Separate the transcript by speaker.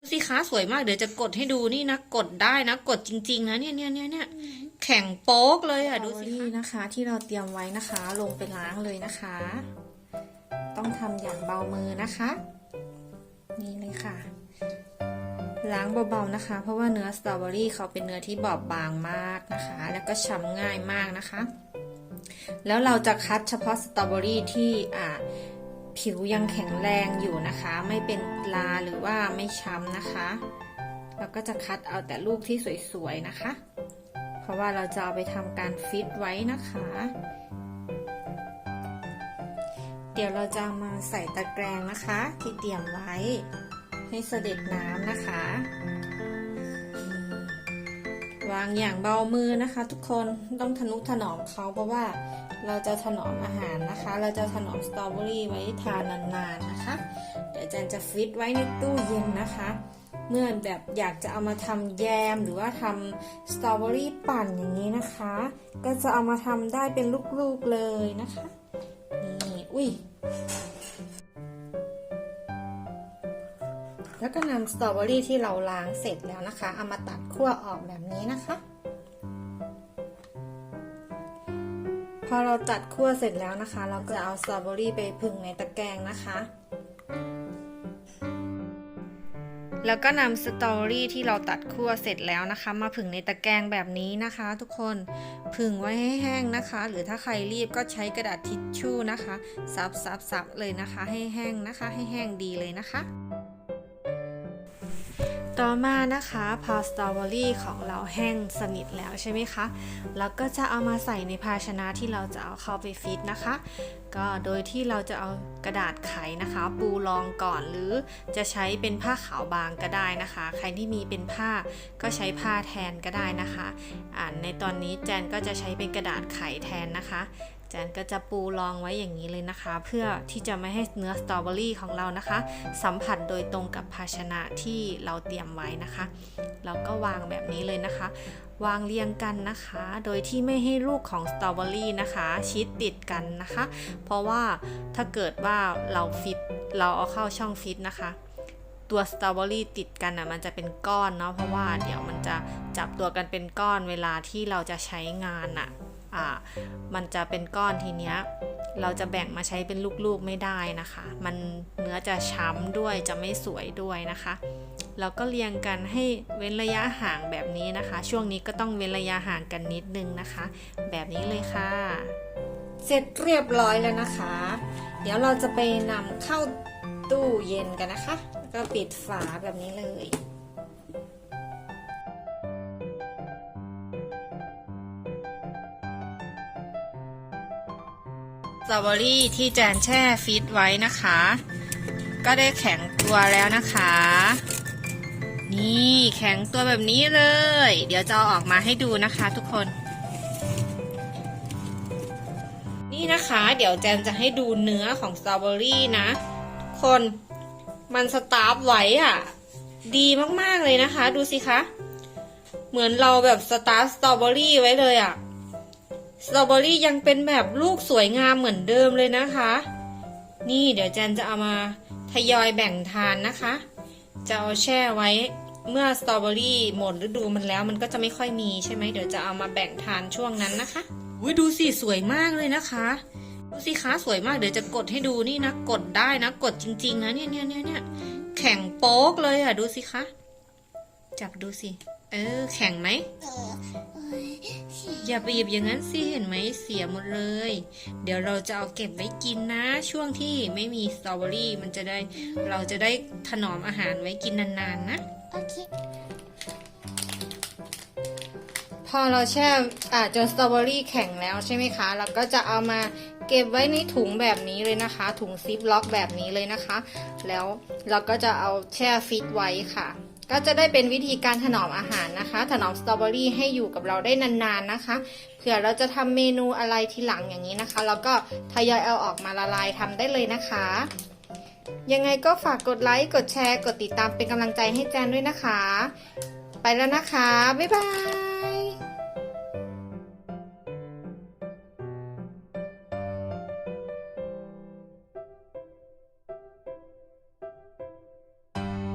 Speaker 1: ดูสิคะสวยมากเดี๋ยวจะกดให้ดูนี่นะกดได้นะกดจริง ๆ นะเนี่ยเนี่ยเนี่ยเนี่ยแข็งโป๊กเลยอะดูสิ
Speaker 2: นี่
Speaker 1: คะ
Speaker 2: นะคะ ที่เราเตรียมไว้นะคะ ลงไปล้างเลยนะคะ ต้องทำอย่างเบามือนะคะ นี่เลยค่ะ ล้างเบาๆนะคะ เพราะว่าเนื้อสตรอเบอรี่เขาเป็นเนื้อที่บอบบางมากนะคะ แล้วก็ช้ำง่ายมากนะคะ แล้วเราจะคัดเฉพาะสตรอเบอรี่ที่อ่า ผิวยังแข็งแรงอยู่นะคะ ไม่เป็นลาหรือว่าไม่ช้ำนะคะเราก็จะคัดเอาแต่ลูกที่สวยๆนะคะ เพราะว่าเราจะเอาไปทำการฟิตไว้นะคะ เดี๋ยวเราจะามาใส่ตะแกรงนะคะ ที่เตรียมไว้ให้เสด็จน้ำนะคะ วางอย่างเบามือนะคะ ทุกคนต้องทนุถนอมเขาเพราะว่าเราจะถนอมอาหารนะคะ เราจะถนอมสตรอเบอรี่ไว้ทานนานๆนะคะ เดี๋ยวจารย์จะฟิตไว้ในตู้เย็นนะคะ เมื่อแบบอยากจะเอามาทำแยมหรือว่าทำสตรอเบอรี่ปั่นอย่างนี้นะคะ ก็จะเอามาทำได้เป็นลูกๆเลยนะคะนี่อุ้ย แล้วก็นำสตรอเบอรี่ที่เราล้างเสร็จแล้วนะคะ เอามาตัดขั้วออกแบบนี้นะคะ พอเราตัดขั้วเสร็จแล้วนะคะ เราจะเอาสตรอเบอรี่ไปผึ่งในตะแกรงนะคะ แล้วก็นำสตรอเบอรี่ที่เราตัดขั้วเสร็จแล้วนะคะ มาผึ่งในตะแกรงแบบนี้นะคะ ทุกคนผึ่งไว้ให้แห้งนะคะ หรือถ้าใครรีบก็ใช้กระดาษทิชชู่นะคะซับซับซับเลยนะคะ ให้แห้งนะคะ ให้แห้งดีเลยนะคะ ต่อมานะคะพอสตรอเบอรี่ของเราแห้งสนิทแล้วใช่ไหมคะแล้วก็จะเอามาใส่ในภาชนะที่เราจะเอาเข้าไปฟิตนะคะ ก็โดยที่เราจะเอากระดาษไขนะคะ ปูรองก่อนหรือจะใช้เป็นผ้าขาวบางก็ได้นะคะ ใครที่มีเป็นผ้าก็ใช้ผ้าแทนก็ได้นะคะอ่าในตอนนี้แจนก็จะใช้เป็นกระดาษไขแทนนะคะ จนก็จะปูรองไว้อย่างนี้เลยนะคะ เพื่อที่จะไม่ให้เนื้อสตรอเบอรี่ของเรานะคะ สัมผัสโดยตรงกับภาชนะที่เราเตรียมไว้นะคะ เราก็วางแบบนี้เลยนะคะ วางเรียงกันนะคะ โดยที่ไม่ให้ลูกของสตรอเบอรี่นะคะ ชิดติดกันนะคะ เพราะว่าถ้าเกิดว่าเราฟิตเราเอาเข้าช่องฟิตนะคะตัวสตรอเบอรี่ติดกันอะมันจะเป็นก้อนเนาะเพราะว่าเดี๋ยวมันจะจับตัวกันเป็นก้อนเวลาที่เราจะใช้งานอะ อ่ามันจะเป็นก้อนทีเนี้ยเราจะแบ่งมาใช้เป็นลูกๆไม่ได้นะคะ มันเนื้อจะช้ำด้วยจะไม่สวยด้วยนะคะเราก็เรียงกันให้เว้นระยะห่างแบบนี้นะคะ ช่วงนี้ก็ต้องเว้นระยะห่างกันนิดนึงนะคะ แบบนี้เลยค่ะ เสร็จเรียบร้อยแล้วนะคะ เดี๋ยวเราจะไปนำเข้าตู้เย็นกันนะคะแล้วก็ปิดฝาแบบนี้เลย ตรอเบอรี่ที่แจนแช่ฟิตไว้นะคะ ก็ได้แข็งตัวแล้วนะคะ นี่แข็งตัวแบบนี้เลย เดี๋ยวจะเอาออกมาให้ดูนะคะทุกคน นี่นะคะ เดี๋ยวแจนจะให้ดูเนื้อของสตรอเบอรี่นะ คนมันสตาร์ฟไว้อะดีมากๆเลยนะคะ ดูสิคะ เหมือนเราแบบสตาร์ฟสตรอเบอรี่ไว้เลยอะ สตรอเบอรี่ยังเป็นแบบลูกสวยงามเหมือนเดิมเลยนะคะ นี่เดี๋ยวแจนจะเอามาทยอยแบ่งทานนะคะ จะเอาแช่ไว้เมื่อสตรอเบอรี่หมดฤดูมันแล้วมันก็จะไม่ค่อยมีใช่ไหมเดี๋ยวจะเอามาแบ่งทานช่วงนั้นนะคะอุ้ยดูสิสวยมากเลยนะคะดูสิคะสวยมากเดี๋ยวจะกดให้ดูนี่นะกดได้นะกดจริง ๆ นะเนี่ยเนี่ยเนี่ยเนี่ยแข็งโป๊กเลยอะดูสิคะจับดูสิ เออ แข็งไหม อย่าไปหยิบอย่างนั้นสิเห็นไหมเสียหมดเลย เดี๋ยวเราจะเอาเก็บไว้กินนะ ช่วงที่ไม่มีสตรอเบอรี่มันจะได้เราจะได้ถนอมอาหารไว้กินนานๆนะ
Speaker 3: โอเค
Speaker 2: พอเราแช่อ่าจนสตรอเบอรี่แข็งแล้วใช่ไหมคะ เราก็จะเอามาเก็บไว้ในถุงแบบนี้เลยนะคะ ถุงซิปล็อกแบบนี้เลยนะคะ แล้วเราก็จะเอาแช่ฟิตไว้ค่ะ ก็จะได้เป็นวิธีการถนอมอาหารนะคะ ถนอมสตรอเบอรี่ให้อยู่กับเราได้นานๆนะคะ เผื่อเราจะทำเมนูอะไรทีหลังอย่างนี้นะคะ แล้วก็ทยอยเอาออกมาละลายทำได้เลยนะคะ ยังไงก็ฝากกดไลค์กดแชร์ กดติดตามเป็นกำลังใจให้แจนด้วยนะคะ ไปแล้วนะคะ บ๊ายบาย